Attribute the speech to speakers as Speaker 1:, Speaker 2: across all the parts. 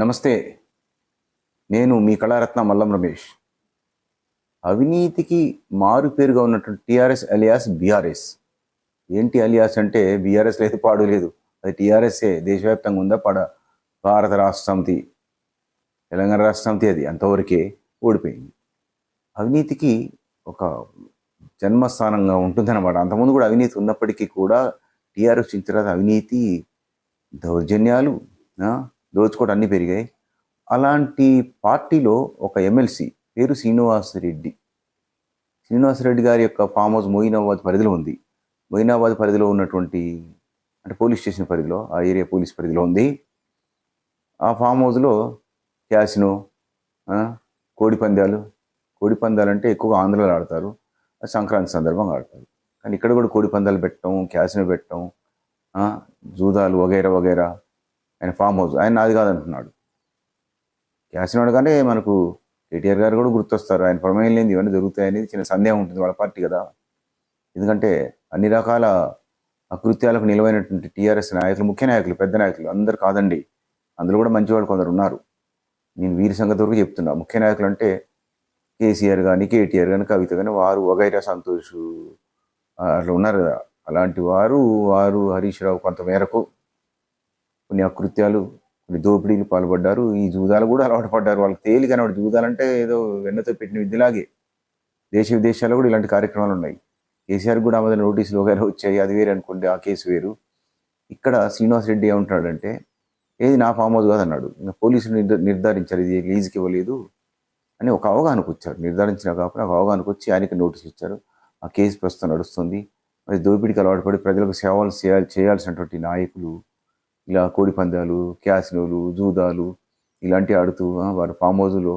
Speaker 1: నమస్తే. నేను మీ కళారత్న మల్లం రమేష్. అవినీతికి మారు పేరుగా ఉన్నటువంటి టిఆర్ఎస్ అలియాస్ బీఆర్ఎస్. ఏంటి అలియాస్ అంటే బీఆర్ఎస్ లేదు పాడు లేదు. అది టీఆర్ఎస్ఏ దేశవ్యాప్తంగా ఉందా పడ? భారత రాష్ట్ర సమితి తెలంగాణ రాష్ట్ర సమితి అది అంతవరకే ఓడిపోయింది. అవినీతికి ఒక జన్మస్థానంగా ఉంటుందన్నమాట. అంతకుముందు కూడా అవినీతి ఉన్నప్పటికీ కూడా టీఆర్ఎస్ వచ్చిన తర్వాత అవినీతి దౌర్జన్యాలు దోచుకోవడం అన్నీ పెరిగాయి. అలాంటి పార్టీలో ఒక ఎమ్మెల్సీ పేరు శ్రీనివాసరెడ్డి శ్రీనివాసరెడ్డి గారి యొక్క ఫామ్ హౌస్ మొయినాబాద్ పరిధిలో ఉంది. మొయినాబాద్ పరిధిలో ఉన్నటువంటి అంటే పోలీస్ స్టేషన్ పరిధిలో ఆ ఏరియా పోలీస్ పరిధిలో ఉంది. ఆ ఫామ్ హౌస్లో క్యాసినో కోడిపందాలు కోడి పందాలు అంటే ఎక్కువగా ఆంధ్రలో ఆడతారు సంక్రాంతి సందర్భంగా ఆడతారు. కానీ ఇక్కడ కూడా కోడిపందాలు పెట్టడం క్యాసినో పెట్టడం జూదాలు వగైరా వగైరా ఆయన ఫామ్ హౌస్ ఆయన నాది కాదంటున్నాడు. క్యాసినో కానీ మనకు కేటీఆర్ గారు కూడా గుర్తొస్తారు ఆయన ప్రమేయం లేని ఇవన్నీ జరుగుతాయనేది చిన్న సందేహం ఉంటుంది వాళ్ళ పార్టీ కదా. ఎందుకంటే అన్ని రకాల అకృత్యాలకు నిలవైనటువంటి టీఆర్ఎస్ నాయకులు ముఖ్య నాయకులు పెద్ద నాయకులు అందరు కాదండి. అందులో కూడా మంచివాళ్ళు కొందరు ఉన్నారు. నేను వీరి సంగతి వరకు చెప్తున్నా. ముఖ్య నాయకులు అంటే కేసీఆర్ కానీ కేటీఆర్ కానీ కవిత కానీ వారు వగైరా సంతోష్ అట్లా ఉన్నారు కదా. అలాంటి వారు వారు హరీష్ రావు కొంత మేరకు కొన్ని అకృత్యాలు కొన్ని దోపిడీలు పాల్పడ్డారు. ఈ జూదాలు కూడా అలవాటు పడ్డారు. వాళ్ళకి తేలిక అనమాట జూదాలంటే ఏదో వెన్నతో పెట్టిన విద్యలాగే. దేశ విదేశాల్లో కూడా ఇలాంటి కార్యక్రమాలు ఉన్నాయి. కేసీఆర్ కూడా ఆమె నోటీసులు ఒకవేళ వచ్చాయి అది వేరే అనుకోండి ఆ కేసు వేరు. ఇక్కడ శ్రీనివాస్ రెడ్డి ఏమంటున్నాడంటే ఏది నా ఫామ్ హౌస్ కాదు అన్నాడు ఇంకా పోలీసులు నిర్ధ- నిర్ధారించారు. ఇది లీజుకి ఇవ్వలేదు. అని ఒక అవగాహనకు వచ్చారు. నిర్ధారించిన కాకుండా ఒక అవగాహనకు వచ్చి ఆయనకి నోటీసులు ఇచ్చారు. ఆ కేసు ప్రస్తుతం నడుస్తుంది. మరి దోపిడీకి అలవాటు పడి ప్రజలకు సేవలు చేయాలి చేయాల్సినటువంటి నాయకులు ఇలా కోడి పందాలు క్యాసినోలు జూదాలు ఇలాంటివి ఆడుతూ వారు ఫామ్ హౌస్లో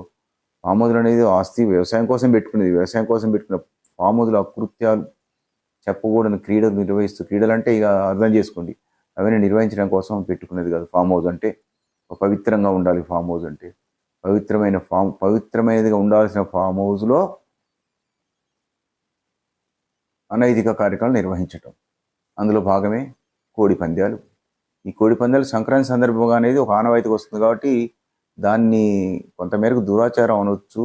Speaker 1: ఫామ్ హౌజులు అనేది ఆస్తి వ్యవసాయం కోసం పెట్టుకునేది. వ్యవసాయం కోసం పెట్టుకున్న ఫామ్ హౌస్లో అకృత్యాలు చెప్పకూడని క్రీడలు నిర్వహిస్తూ క్రీడలు అంటే ఇక అర్థం చేసుకోండి. అవన్నీ నిర్వహించడం కోసం పెట్టుకునేది కాదు ఫామ్ హౌస్ అంటే. ఒక పవిత్రంగా ఉండాలి ఫామ్ హౌస్ అంటే. పవిత్రమైన ఫామ్ పవిత్రమైనదిగా ఉండాల్సిన ఫామ్ హౌస్లో అనైతిక కార్యక్రమాలు నిర్వహించటం. అందులో భాగమే కోడి పందాలు. ఈ కోడి పందాలు సంక్రాంతి సందర్భంగా అనేది ఒక ఆనవాయితీకి వస్తుంది కాబట్టి దాన్ని కొంతమేరకు దురాచారం అనవచ్చు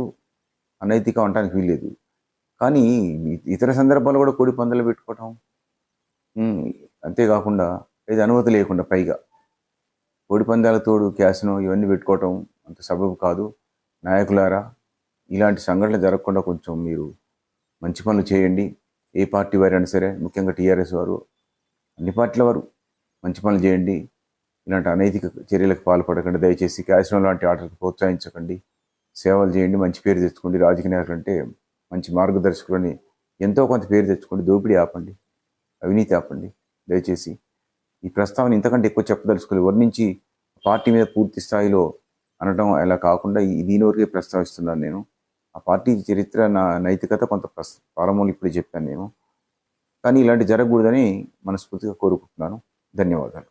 Speaker 1: అనైతికం అనడానికి వీల్లేదు. కానీ ఇతర సందర్భాలు కూడా కోడి పందాలు పెట్టుకోవటం అంతేకాకుండా ఇది అనుమతి లేకుండా పైగా కోడి పందాల తోడు క్యాసినో ఇవన్నీ పెట్టుకోవటం అంత సబబు కాదు. నాయకులారా ఇలాంటి సంఘటనలు జరగకుండా కొంచెం మీరు మంచి పనులు చేయండి. ఏ పార్టీ వారైనా సరే ముఖ్యంగా టీఆర్ఎస్ వారు అన్ని పార్టీల వారు. మంచి పనులు చేయండి. ఇలాంటి అనైతిక చర్యలకు పాల్పడకండి. దయచేసి క్యాసినో లాంటి ఆటలకు ప్రోత్సహించకండి. సేవలు చేయండి. మంచి పేరు తెచ్చుకోండి. రాజకీయ నాయకులు అంటే మంచి మార్గదర్శకులని ఎంతో కొంత పేరు తెచ్చుకోండి. దోపిడీ ఆపండి. అవినీతి ఆపండి. దయచేసి ఈ ప్రస్తావన ఇంతకంటే ఎక్కువ చెప్పదలుచుకోలేదు వర్ణించి పార్టీ మీద పూర్తి స్థాయిలో అనడం అలా కాకుండా దీని వరకే ప్రస్తావిస్తున్నాను నేను. ఆ పార్టీ చరిత్ర నా నైతికత కొంత ప్రస్ ప్రారంభంలో ఇప్పుడు చెప్పాను నేను. కానీ ఇలాంటి జరగకూడదని మనస్ఫూర్తిగా కోరుకుంటున్నాను. ధన్యవాదాలు